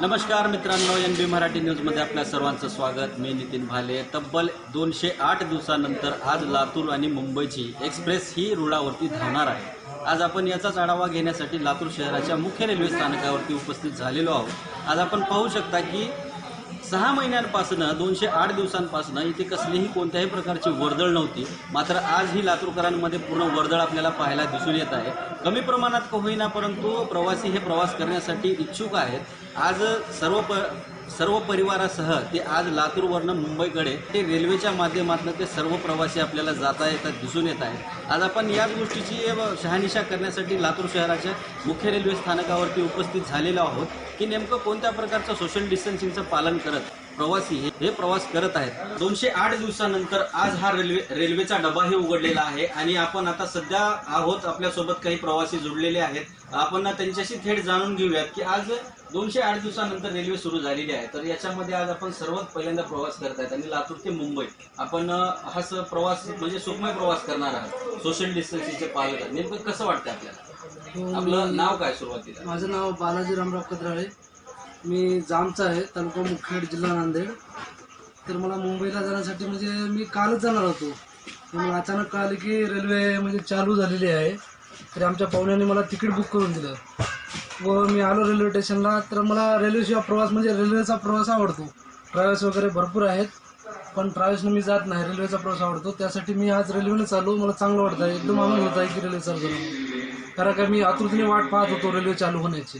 नमस्कार मित्रांनो N B Marathi न्यूजमध्ये आपल्या सर्वांचं स्वागत. मी नितीन भाले. तब्बल दोनशे आठ दिवसानंतर आज लातूर आणि मुंबईची एक्सप्रेस ही रुळावरती धावणार आहे. आज आपण याचाच आढावा घेण्यासाठी लातूर शहराच्या मुख्य रेल्वे स्थानकावरती उपस्थित झालेलो आहोत. आज आपण पाहू शकता की सहा महिन्यांपासून दोनशे आठ दिवसांपासून इथे कसलीही कोणत्याही प्रकारची वर्दळ नव्हती. मात्र आज ही लातूरकरांमध्ये पूर्ण वर्दळ आपल्याला पाहायला दिसून येत आहे. कमी प्रमाणात का होईना परंतु प्रवासी हे प्रवास करण्यासाठी इच्छुक आहेत. आज सर्व प सर्व परिवारासह ते आज लातूरवरनं मुंबईकडे. ते रेल्वेच्या माध्यमातून ते सर्व प्रवासी आपल्याला जाता येतात दिसून येत आहेत. आज आपण याच गोष्टीची शहानिशा करण्यासाठी लातूर शहराच्या मुख्य रेल्वे स्थानकावरती उपस्थित झालेलो आहोत की नेमकं कोणत्या प्रकारचं सोशल डिस्टन्सिंगचं पालन करत प्रवासी हे हे प्रवास करत आहेत. दोनशे आठ दिवसानंतर आज हा रेल्वे रेल्वेचा डबाही उघडलेला आहे आणि आपण आता सध्या आहोत आपल्यासोबत काही प्रवासी जुडलेले आहेत. आपण त्यांच्याशी थेट जाणून घेऊयात की आज दोनशे आठ दिवसानंतर रेल्वे सुरू झालेली आहे. तर याच्यामध्ये आज आपण सर्वात पहिल्यांदा प्रवास करत आहेत आणि लातूर ते मुंबई. आपण हा स- प्रवास म्हणजे सुखमय प्रवास करणार आहात. सोशल डिस्टन्सिंगचे पालक नेमकं कसं वाटतं आपल्याला? आपलं नाव काय सुरुवातीला? माझं नाव बालाजी रामराव कदराळे. मी जामचा आहे तालुका मुखेड जिल्हा नांदेड. तर मला मुंबईला जाण्यासाठी म्हणजे मी कालच जाणार होतो. मला अचानक कळालं की रेल्वे म्हणजे चालू झालेली आहे. तर आमच्या पाहुण्यांनी मला तिकीट बुक करून दिलं. व मी आलो रेल्वे स्टेशनला तर मला रेल्वेशिवाय प्रवास म्हणजे रेल्वेचा प्रवास आवडतो. ट्रॅव्हल्स वगैरे भरपूर आहेत पण ट्रॅव्हल्सनं मी जात नाही. रेल्वेचा प्रवास आवडतो. त्यासाठी मी आज रेल्वेने चालू. मला चांगलं वाटतं. आहे एकदम आनंद होत आहे की रेल्वे चालू कारण का मी आतुरतेने वाट पाहत होतो रेल्वे चालू होण्याची.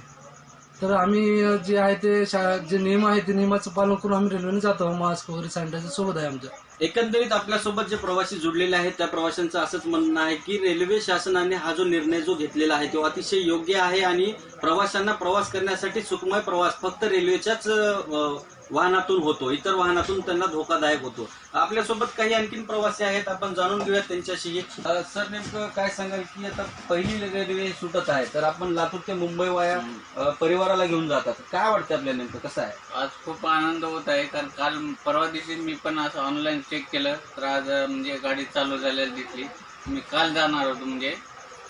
तर आम्ही जे आहे ते शा जे नियम आहे ते नियमाचं पालन करून आम्ही रेल्वेने जातो. मास्क वगैरे सॅनिटायझर सोबत आहे आमच्या एकंदरीत आपल्यासोबत जे प्रवासी जुडलेले आहेत त्या प्रवाशांचं असंच म्हणणं आहे की रेल्वे शासनाने हा जो निर्णय जो घेतलेला आहे तो अतिशय योग्य आहे आणि प्रवाशांना प्रवास करण्यासाठी सुखमय प्रवास फक्त रेल्वेच्याच अ, वाहनातून होतो इतर वाहनातून त्यांना धोकादायक होतो. आपल्यासोबत काही आणखीन प्रवासी आहेत आपण जाणून घेऊया त्यांच्याशी. सर नेमकं काय सांगाल की आता पहिली रेल्वे सुटत आहे तर आपण लातूर ते मुंबई वाया परिवाराला घेऊन जातात. काय वाटतं आपल्याला नेमकं? कसं आहे? आज खूप आनंद होत आहे कारण काल परवा दिवशी मी पण असं ऑनलाईन चेक केलं तर आज म्हणजे गाडी चालू झालेली दिसली. मी काल जाणार होतो म्हणजे.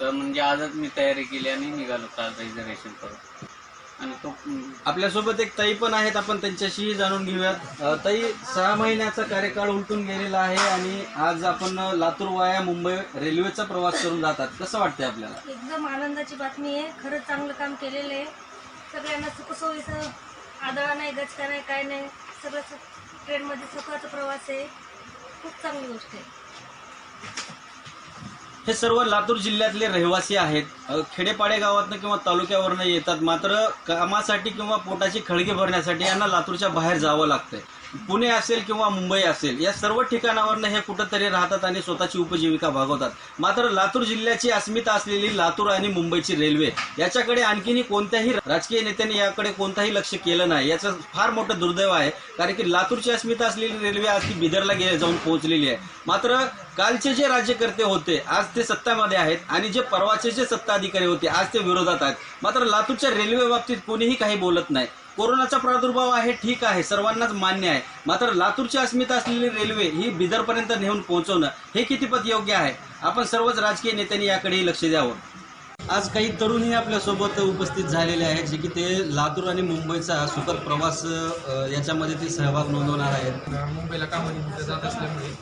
तर म्हणजे आजच मी तयारी केली आणि निघालो काल रिझर्वेशन करून. तो आपल्यासोबत एक ताई पण आहेत आपण त्यांच्याशीही जाणून घेऊयात. अ, ताई सहा महिन्याचा कार्यकाळ उलटून गेलेला आहे आणि आज आपण लातूर वाया मुंबई रेल्वेचा प्रवास करून जातात. कसं वाटतंय आपल्याला? एकदम आनंदाची बातमी आहे. खरंच चांगलं काम केलेलं आहे. सगळ्यांना सुखसोयीचं आदळा नाही गचका नाही काय नाही. सगळं सु- ट्रेनमध्ये सुखाचा प्रवास आहे. खूप चांगली गोष्ट आहे. हे सर्व लातूर जिल्ह्यातले रहिवासी आहेत. खेडेपाडे गावातनं किंवा तालुक्यावरनं येतात. मात्र कामासाठी किंवा पोटाची खळगी भरण्यासाठी यांना लातूरच्या बाहेर जावं लागतंय. पुणे असेल किंवा मुंबई असेल या सर्व ठिकाणावरनं हे कुठंतरी राहतात आणि स्वतःची उपजीविका भागवतात. मात्र लातूर जिल्ह्याची अस्मिता असलेली लातूर आणि मुंबईची रेल्वे याच्याकडे आणखीनही कोणत्याही राजकीय नेत्यांनी याकडे कोणताही लक्ष केलं नाही. याचं फार मोठं दुर्दैव आहे कारण की लातूरची अस्मिता असलेली रेल्वे आज ती बिदरला गे जाऊन पोहोचलेली आहे. मात्र कालचे जे राज्यकर्ते होते आज ते सत्तामध्ये आहेत आणि जे परवाचे जे सत्ताधिकारी होते आज ते विरोधात आहेत. मात्र लातूरच्या रेल्वे बाबतीत कोणीही काही बोलत नाही. कोरोनाचा प्रादुर्भाव आहे ठीक आहे सर्वांनाच मान्य आहे. मात्र लातूरची अस्मिता असलेली रेल्वे ही बिदरपर्यंत नेऊन पोहोचवणं हे कितीपत योग्य आहे? आपण सर्वच राजकीय नेत्यांनी याकडेही लक्ष द्यावं. आज काही तरुणही आपल्यासोबत उपस्थित झालेले आहेत जे की ते लातूर आणि मुंबईचा सुखद प्रवास याच्यामध्ये ते सहभाग नोंदवणार आहेत. मुंबईला कामानिमित्त जात असल्यामुळे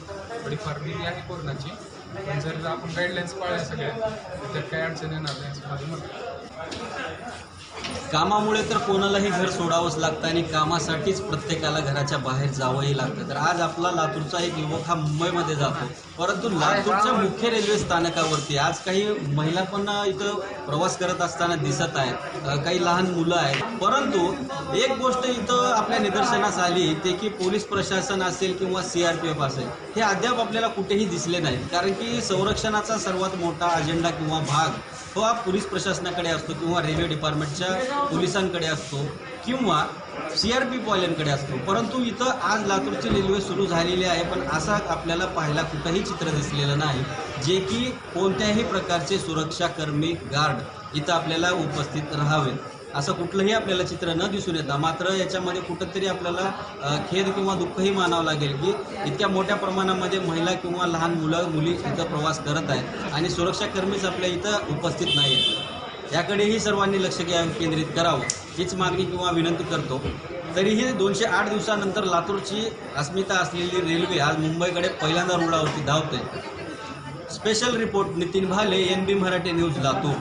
थोडीफार भीती आहे कोरोनाची. पण जर आपण गाईडलाईन्स पाळल्या सगळ्या तर त्यात काही अडचण येणार नाही कामामुळे तर कोणालाही घर सोडावंच लागतं आणि कामासाठीच प्रत्येकाला घराच्या बाहेर जावंही लागतं. तर आज आपला लातूरचा एक युवक हा मुंबईमध्ये जातो. परंतु लातूरच्या मुख्य रेल्वे स्थानकावरती आज काही महिला पण इथं प्रवास करत असताना दिसत आहेत. काही लहान मुलं आहेत. परंतु एक गोष्ट इथं आपल्या निदर्शनास आली ते की पोलीस प्रशासन असेल किंवा सी आर पी एफ असेल हे अद्याप आपल्याला कुठेही दिसले नाहीत. कारण की संरक्षणाचा सर्वात मोठा अजेंडा किंवा भाग तो हा पोलीस प्रशासनाकडे असतो किंवा रेल्वे डिपार्टमेंटच्या पोलिसांकडे असतो किंवा सी आर पी वाल्यांकडे असतो. परंतु इथं आज लातूरची रेल्वे सुरू झालेली आहे पण असा आपल्याला पाहायला कुठंही चित्र दिसलेलं नाही. जे की कोणत्याही प्रकारचे सुरक्षाकर्मी गार्ड इथं आपल्याला उपस्थित राहावेत असं कुठलंही आपल्याला चित्र न दिसून येतं मात्र याच्यामध्ये कुठंतरी आपल्याला खेद किंवा दुःखही मानावं लागेल की इतक्या मोठ्या प्रमाणामध्ये महिला किंवा लहान मुलं मुली इथं प्रवास करत आहेत आणि सुरक्षाकर्मीच आपल्या इथं उपस्थित नाही आहेत याकडेही सर्वांनी लक्ष केंद्रित करावं हीच मागणी किंवा विनंती करतो. तरीही दोनशे आठ दिवसानंतर लातूरची अस्मिता असलेली रेल्वे आज मुंबईकडे पहिल्यांदा रुळावरती धावते. Special report Nitin Bhale N B Marathi news Latur.